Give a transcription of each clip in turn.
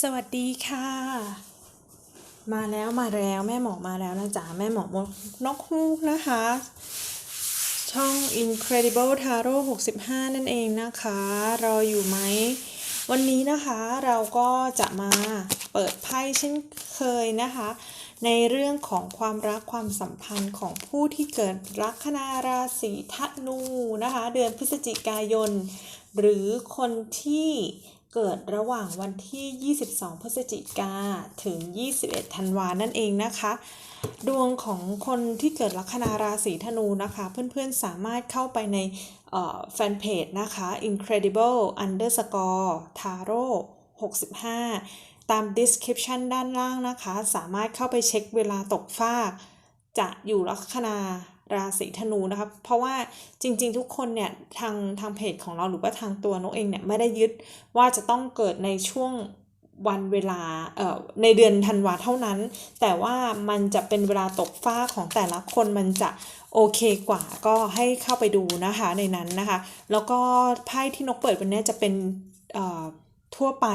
สวัสดีค่ะ มาแล้วมาแล้วแม่หมอมาแล้วนะจ๊ะแม่หมอมนกฮูกนะคะ ช่อง Incredible Tarot 65 นั่นเองนะคะ รออยู่ไหม วันนี้นะคะเราก็จะมาเปิดไพ่เช่นเคยนะคะ ในเรื่องของความรักความสัมพันธ์ของผู้ที่เกิดลัคนาราศีธนูนะคะ เดือนพฤศจิกายน หรือคนที่ เกิดระหว่างวันที่ 22 พฤศจิกาถึง 21 ธันวานั่นเองนะคะ ดวงของคนที่เกิดลัคนาราศีธนูนะคะ เพื่อนๆสามารถเข้าไปในแฟนเพจนะคะ incredible underscore tarot 65 ตาม description ด้านล่างนะคะ สามารถเข้าไปเช็คเวลาตกฟาก จะอยู่ลัคนา ราศีธนูนะคะเพราะว่าจริงๆทุกคนเนี่ยทางทางเพจของเราหรือว่าทางตัวนกเองเนี่ยไม่ได้ยึดว่าจะต้องเกิดในช่วงวันเวลาเอ่อในเดือนธันวาเท่านั้น แต่ว่ามันจะเป็นเวลาตกฟ้าของแต่ละคนมันจะโอเคกว่าก็ให้เข้าไปดูนะคะในนั้นนะคะ แล้วก็ไพ่ที่นกเปิดวันนี้จะเป็นเอ่อ ทั่วไป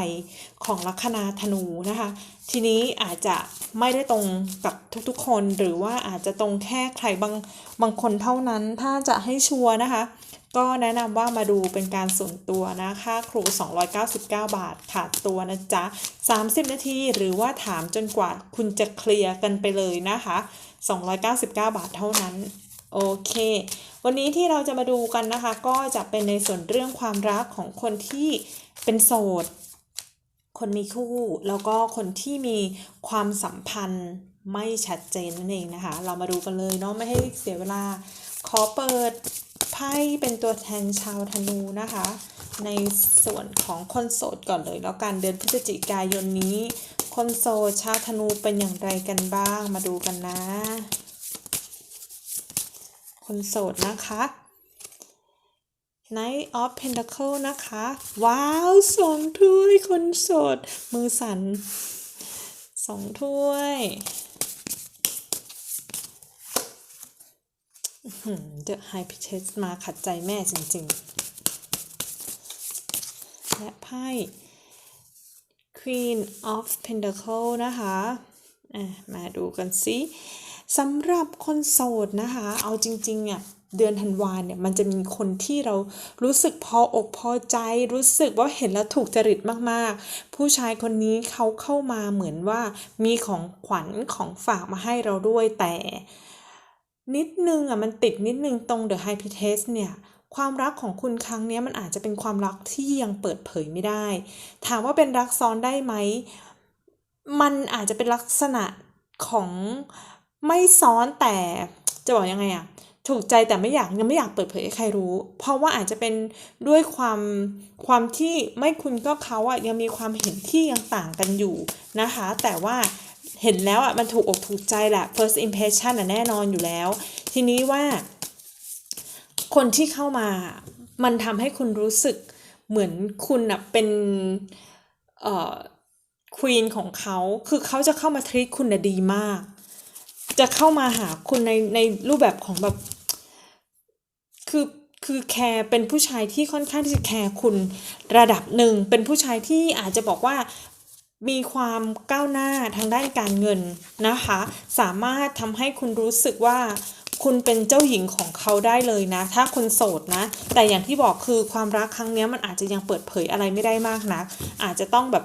ของลัคนาธนูนะคะ ทีนี้อาจจะไม่ได้ตรงกับทุกๆคนหรือว่าอาจจะตรงแค่ใครบางบางคนเท่านั้นถ้าจะให้ชัวร์นะคะ ก็แนะนำว่ามาดูเป็นการส่วนตัวนะค่าครู 299 บาทขาดตัวนะจ๊ะ 30 นาทีหรือว่าถามจนกว่าคุณจะเคลียร์กันไปเลยนะคะ 299 บาทเท่านั้นโอเค วันนี้ที่เราจะมาดูกันนะคะ ก็จะเป็นในส่วนเรื่องความรักของคนที่ เป็นโสด คนมีคู่ แล้วก็คนที่มีความสัมพันธ์ไม่ชัดเจนนั่นเองนะคะ เรามาดูกันเลยเนาะไม่ให้เสียเวลา ขอเปิดไพ่เป็นตัวแทนชาวธนูนะคะ ในส่วนของคนโสดก่อนเลย แล้วกันเดือนพฤศจิกายนนี้ คนโสดชาวธนูเป็นอย่างไรกันบ้าง มาดูกันนะ คนโสดนะคะ Knight of Pentacle นะคะ ว้าวสองถ้วยคนโสด มือสั่นสองถ้วยเดอะไฮพิเทสมาขัดใจแม่จริงๆ และไพ่ Queen of Pentacle นะคะอะมาดูกันสิสำหรับคนโสดนะคะ เอาจริงๆอะ เดือนธันวาเนี่ยมันจะมีคนที่เรารู้สึกพออกพอใจ รู้สึกว่าเห็นแล้วถูกจริตมากๆ ผู้ชายคนนี้เขาเข้ามาเหมือนว่ามีของขวัญของฝากมาให้เราด้วยแต่ นิดนึงอะมันติดนิดนึงตรง The High p i t e s เนี่ยความรักของคุณครั้งนี้มันอาจจะเป็นความรักที่ยังเปิดเผยไม่ได้ ถามว่าเป็นรักซ้อนได้ไหม มันอาจจะเป็นลักษณะของไม่ซ้อนแต่จะบอกยังไงอะ ถูกใจแต่ไม่อยากยังไม่อยากเปิดเผยให้ใครรู้ เพราะว่าอาจจะเป็นด้วยความความที่ไม่คุณก็เขาอะยังมีความเห็นที่ยังต่างกันอยู่นะคะ แต่ว่าเห็นแล้วอะมันถูกอกถูกใจแหละ first impression อะแน่นอนอยู่แล้ว ทีนี้ว่า คนที่เข้ามามันทำให้คุณรู้สึกเหมือนคุณอะเป็นเอ่อควีนของเขาคือเขาจะเข้ามาทรีตคุณนะดีมาก จะเข้ามาหาคุณในในรูปแบบของแบบ คือคือแคร์เป็นผู้ชายที่ค่อนข้างที่จะแคร์คุณระดับหนึ่งเป็นผู้ชายที่อาจจะบอกว่ามีความก้าวหน้าทางด้านการเงินนะคะ สามารถทำให้คุณรู้สึกว่าคุณเป็นเจ้าหญิงของเขาได้เลยนะ ถ้าคุณโสดนะ แต่อย่างที่บอกคือความรักครั้งนี้มันอาจจะยังเปิดเผยอะไรไม่ได้มากนัก อาจจะต้องแบบ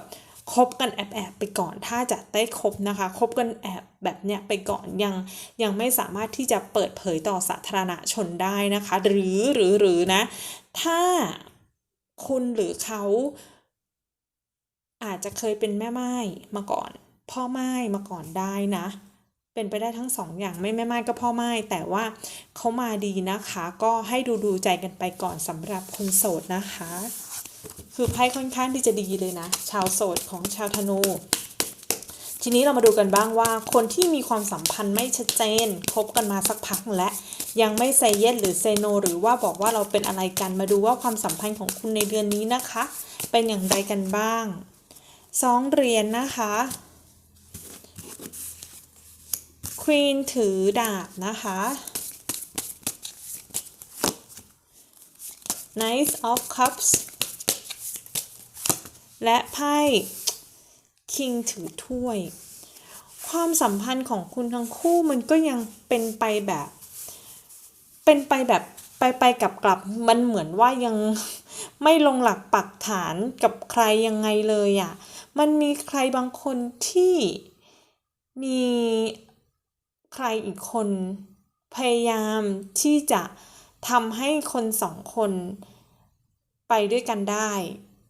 คบกันแอบแอบไปก่อน ถ้าจะได้คบนะคะ คบกันแอบแบบเนี้ยไปก่อนยังยังไม่สามารถที่จะเปิดเผยต่อสาธารณชนได้นะคะ หรือหรือหรือนะ ถ้าคุณหรือเขาอาจจะเคยเป็นแม่ไม้มาก่อน พ่อไม้มาก่อนได้นะ เป็นไปได้ทั้งสองอย่างไม่แม่ไม้ก็พ่อไม้แต่ว่าเขามาดีนะคะ ก็ให้ดูดูใจกันไปก่อนสำหรับคนโสดนะคะ คือไพ่ค่อนข้างที่จะดีเลยนะ ชาวโสดของชาวธนู ทีนี้เรามาดูกันบ้างว่า คนที่มีความสัมพันธ์ไม่ชัดเจนคบกันมาสักพักและ ยังไม่เซเยสหรือเซโน หรือว่าบอกว่าเราเป็นอะไรกันมาดูว่าความสัมพันธ์ของคุณในเดือนนี้นะคะ เป็นอย่างไรกันบ้างสองเหรียญนนะคะควีนถือดาบนะคะ Knight of Cups และไพ่คิงถือถ้วย ความสัมพันธ์ของคุณทั้งคู่มันก็ยังเป็นไปแบบ เป็นไปแบบไปไปกลับกลับมันเหมือนว่ายังไม่ลงหลักปักฐานกับใครยังไงเลยอะ่ะ มันมีใครบางคนที่มีใครอีกคนพยายามที่จะทำให้คนสองคนไปด้วยกันได้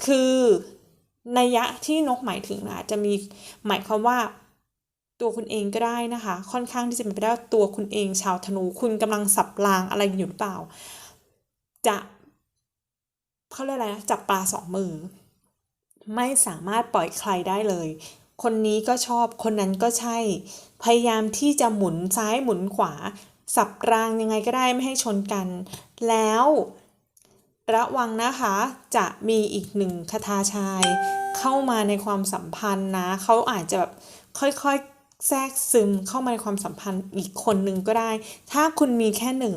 คือ นัยยะที่นกหมายถึงนะจะมีหมายความว่าตัวคุณเองก็ได้นะคะ ค่อนข้างที่จะเป็นไปได้ว่าตัวคุณเองชาวธนู คุณกำลังสับรางอะไรอยู่หรือเปล่า จะเขาเรียกอะไรนะจับปลาสองมือ ไม่สามารถปล่อยใครได้เลย คนนี้ก็ชอบคนนั้นก็ใช่ พยายามที่จะหมุนซ้ายหมุนขวา สับรางยังไงก็ได้ไม่ให้ชนกัน แล้ว ระวังนะคะจะมีอีกหนึ่งคทาชาย เข้ามาในความสัมพันธ์นะเขาอาจจะแบบค่อยๆแทรกซึมเข้ามาในความสัมพันธ์อีกคนหนึ่งก็ได้ ถ้าคุณมีแค่หนึ่ง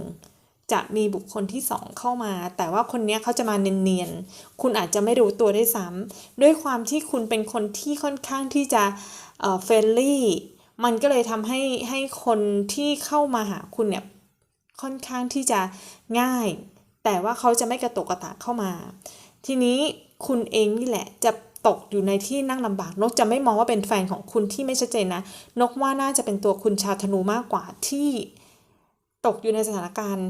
จะมีบุคคลที่สองเข้ามา แต่ว่าคนนี้เขาจะมาเนียนๆ คุณอาจจะไม่รู้ตัวได้ซ้ำด้วยความที่คุณเป็นคนที่ค่อนข้างที่จะเอ่อเฟรนลี่ มันก็เลยทำให้ให้คนที่เข้ามาหาคุณเนี่ยค่อนข้างที่จะง่าย แต่ว่าเขาจะไม่กระตกกระตากเข้ามา ทีนี้คุณเองนี่แหละจะตกอยู่ในที่นั่งลำบากนกจะไม่มองว่าเป็นแฟนของคุณที่ไม่ชัดเจนนะ นกว่าน่าจะเป็นตัวคุณชาธนูมากกว่าที่ตกอยู่ในสถานการณ์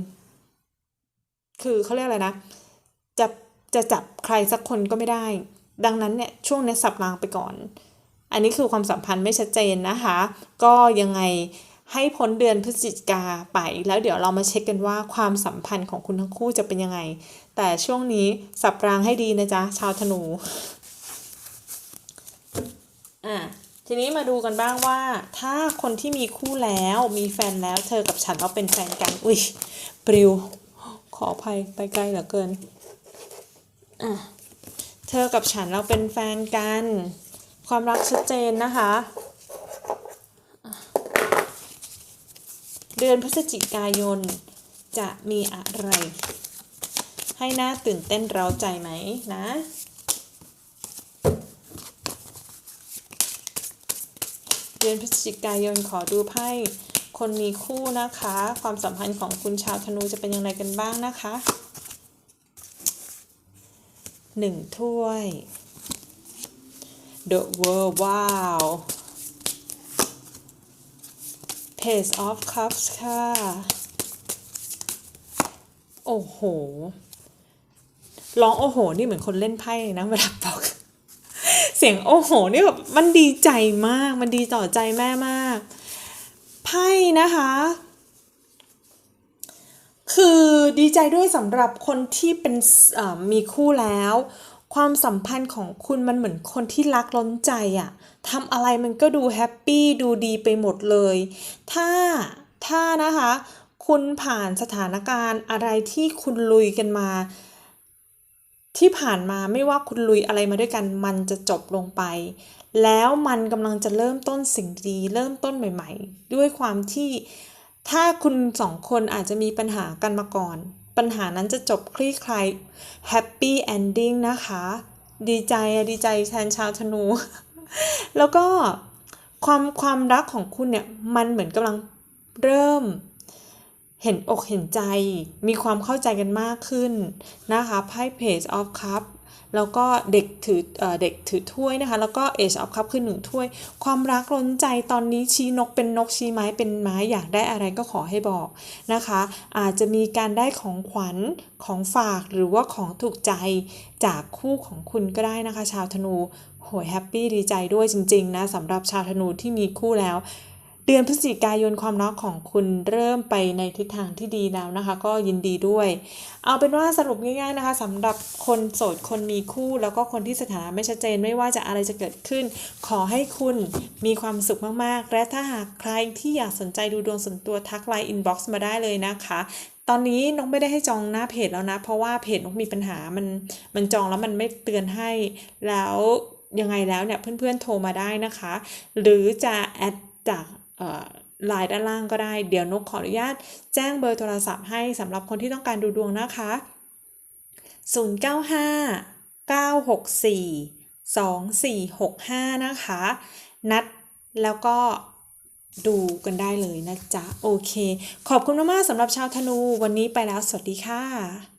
คือเขาเรียกอะไรนะจะจะจับใครสักคนก็ไม่ได้ ดังนั้นเนี่ยช่วงนี้สับรางไปก่อน อันนี้คือความสัมพันธ์ไม่ชัดเจนนะคะ ก็ยังไง ให้พ้นเดือนพฤศจิกาไป แล้วเดี๋ยวเรามาเช็คกันว่าความสัมพันธ์ของคุณทั้งคู่จะเป็นยังไง แต่ช่วงนี้สับรางให้ดีนะจ๊ะ ชาวธนู อะทีนี้มาดูกันบ้างว่า ถ้าคนที่มีคู่แล้วมีแฟนแล้วเธอกับฉันเราเป็นแฟนกัน อุ้ยปลิว ขออภัยไปไกลเหลือเกินอะเธอกับฉันเราเป็นแฟนกัน ความรักชัดเจนนะคะอะ เดือนพฤศจิกายน จะมีอะไร ให้น่าตื่นเต้นเร้าใจไหมนะเดือนพฤศจิกายนขอดูไพ่คนมีคู่นะคะ ความสัมพันธ์ของคุณชาวธนูจะเป็นยังไงกันบ้างนะคะหนึ่งถ้วย The World ว้าว Page of Cups ค่ะ โอ้โห ร้องโอ้โห นี่เหมือนคนเล่นไพ่นะเวลาบอก เสียงโอ้โห นี่แบบมันดีใจมาก มันดีต่อใจแม่มาก ไพ่นะคะ คือดีใจด้วยสำหรับคนที่เป็นมีคู่แล้ว ความสัมพันธ์ของคุณมันเหมือนคนที่รักล้นใจอะทำอะไรมันก็ดูแฮปปี้ดูดีไปหมดเลย ถ้าถ้านะคะ คุณผ่านสถานการณ์อะไรที่คุณลุยกันมา ที่ผ่านมาไม่ว่าคุณลุยอะไรมาด้วยกัน มันจะจบลงไป แล้วมันกำลังจะเริ่มต้นสิ่งดี เริ่มต้นใหม่ ๆ ด้วยความที่ถ้าคุณสองคนอาจจะมีปัญหากันมาก่อน ปัญหานั้นจะจบคลี่คลายแฮปปี้เอนดิ้งนะคะ ดีใจอะดีใจแทนชาวธนู แล้วก็ความความรักของคุณเนี่ย มันเหมือนกำลังเริ่มเห็นอกเห็นใจ มีความเข้าใจกันมากขึ้นนะคะไพ่ Page of Cup แล้วก็เด็กถือเด็กถือถ้วยนะคะ แล้วก็ Age of Cup คือหนึ่งถ้วย ความรักล้นใจตอนนี้ชี้นกเป็นนกชี้ไม้เป็นไม้อยากได้อะไรก็ขอให้บอกนะคะ อาจจะมีการได้ของขวัญของฝากหรือว่าของถูกใจจากคู่ของคุณก็ได้นะคะ ชาวธนูโหยแฮปปี้ดีใจด้วยจริงๆนะสำหรับชาวธนูที่มีคู่แล้ว เดือนพฤศจิกายนความรักของคุณเริ่มไปในทิศทางที่ดีแล้วนะคะ ก็ยินดีด้วย เอาเป็นว่าสรุปง่ายๆนะคะสำหรับคนโสดคนมีคู่ แล้วก็คนที่สถานะไม่ชัดเจนไม่ว่าจะอะไรจะเกิดขึ้น ขอให้คุณมีความสุขมากๆ และถ้าหากใครที่อยากสนใจดูดวงส่วนตัวทักไลน์อินบ็อกซ์มาได้เลยนะคะตอนนี้นกไม่ได้ให้จองหน้าเพจแล้วนะ เพราะว่าเพจนกมีปัญหามันมันจองแล้วมันไม่เตือนให้แล้วยังไงแล้วเนี่ยเพื่อนๆโทรมาได้นะคะ หรือจะแอดจาก ไลน์ด้านล่างก็ได้ เดี๋ยวนกขออนุญาตแจ้งเบอร์โทรศัพท์ให้สำหรับคนที่ต้องการดูดวงนะคะ 095 964 2 4 6 5 นะคะ นัดแล้วก็ดูกันได้เลยนะจ๊ะ โอเค ขอบคุณมากๆสำหรับชาวธนู วันนี้ไปแล้ว สวัสดีค่ะ